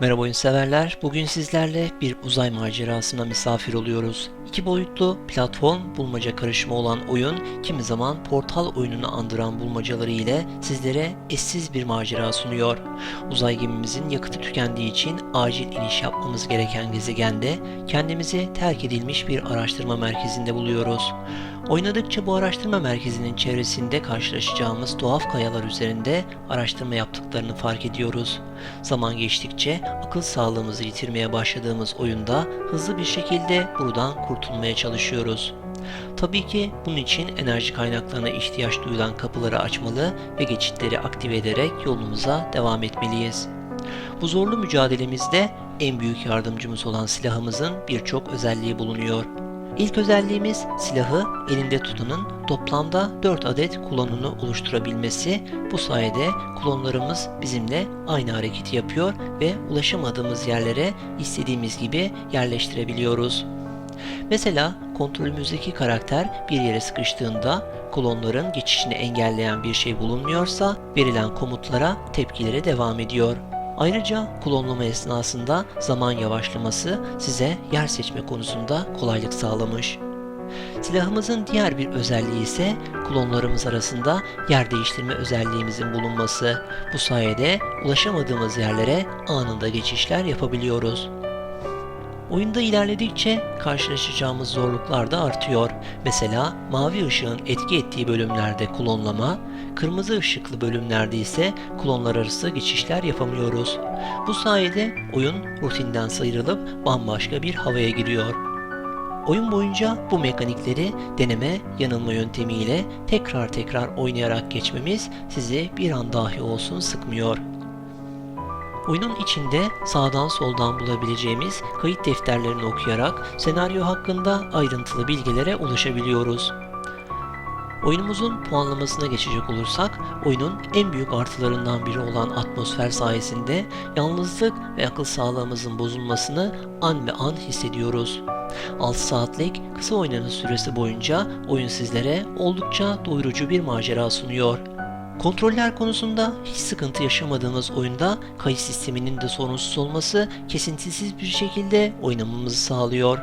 Merhaba oyun severler. Bugün sizlerle bir uzay macerasına misafir oluyoruz. İki boyutlu platform bulmaca karışımı olan oyun kimi zaman portal oyununu andıran bulmacaları ile sizlere eşsiz bir macera sunuyor. Uzay gemimizin yakıtı tükendiği için acil iniş yapmamız gereken gezegende kendimizi terk edilmiş bir araştırma merkezinde buluyoruz. Oynadıkça bu araştırma merkezinin çevresinde karşılaşacağımız tuhaf kayalar üzerinde araştırma yaptıklarını fark ediyoruz. Zaman geçtikçe akıl sağlığımızı yitirmeye başladığımız oyunda hızlı bir şekilde buradan kurtulmaya çalışıyoruz. Tabii ki bunun için enerji kaynaklarına ihtiyaç duyulan kapıları açmalı ve geçitleri aktive ederek yolumuza devam etmeliyiz. Bu zorlu mücadelemizde en büyük yardımcımız olan silahımızın birçok özelliği bulunuyor. İlk özelliğimiz silahı elinde tutanın toplamda 4 adet klonunu oluşturabilmesi. Bu sayede klonlarımız bizimle aynı hareketi yapıyor ve ulaşamadığımız yerlere istediğimiz gibi yerleştirebiliyoruz. Mesela kontrolümüzdeki karakter bir yere sıkıştığında klonların geçişini engelleyen bir şey bulunmuyorsa verilen komutlara tepkileri devam ediyor. Ayrıca klonlama esnasında zaman yavaşlaması size yer seçme konusunda kolaylık sağlamış. Silahımızın diğer bir özelliği ise klonlarımız arasında yer değiştirme özelliğimizin bulunması. Bu sayede ulaşamadığımız yerlere anında geçişler yapabiliyoruz. Oyunda ilerledikçe karşılaşacağımız zorluklar da artıyor. Mesela mavi ışığın etki ettiği bölümlerde klonlama, kırmızı ışıklı bölümlerde ise klonlar arası geçişler yapamıyoruz. Bu sayede oyun rutinden sıyrılıp bambaşka bir havaya giriyor. Oyun boyunca bu mekanikleri deneme yanılma yöntemiyle tekrar tekrar oynayarak geçmemiz sizi bir an dahi olsun sıkmıyor. Oyunun içinde sağdan soldan bulabileceğimiz kayıt defterlerini okuyarak senaryo hakkında ayrıntılı bilgilere ulaşabiliyoruz. Oyunumuzun puanlamasına geçecek olursak, oyunun en büyük artılarından biri olan atmosfer sayesinde yalnızlık ve akıl sağlığımızın bozulmasını an ve an hissediyoruz. 6 saatlik kısa oynanış süresi boyunca oyun sizlere oldukça doyurucu bir macera sunuyor. Kontroller konusunda hiç sıkıntı yaşamadığımız oyunda kayıt sisteminin de sorunsuz olması kesintisiz bir şekilde oynamamızı sağlıyor.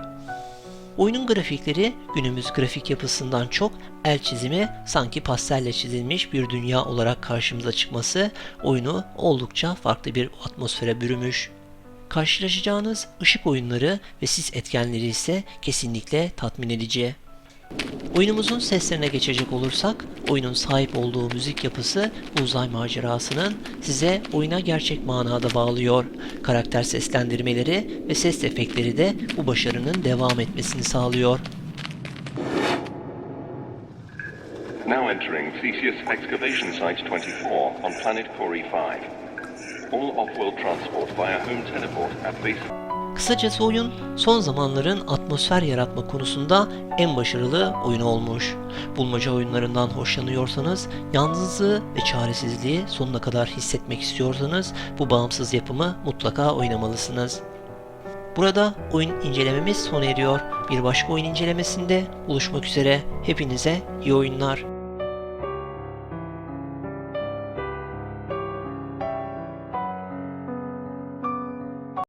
Oyunun grafikleri günümüz grafik yapısından çok el çizimi sanki pastelle çizilmiş bir dünya olarak karşımıza çıkması oyunu oldukça farklı bir atmosfere bürümüş. Karşılaşacağınız ışık oyunları ve sis etkenleri ise kesinlikle tatmin edici. Oyunumuzun seslerine geçecek olursak, oyunun sahip olduğu müzik yapısı uzay macerasının size oyuna gerçek manada bağlıyor. Karakter seslendirmeleri ve ses efektleri de bu başarının devam etmesini sağlıyor. Now entering Theseus Excavation Site 24 on planet Cori 5. All off-world transport via home teleport at base Kısacası oyun son zamanların atmosfer yaratma konusunda en başarılı oyun olmuş. Bulmaca oyunlarından hoşlanıyorsanız, yalnızlığı ve çaresizliği sonuna kadar hissetmek istiyorsanız bu bağımsız yapımı mutlaka oynamalısınız. Burada oyun incelememiz sona eriyor. Bir başka oyun incelemesinde buluşmak üzere. Hepinize iyi oyunlar.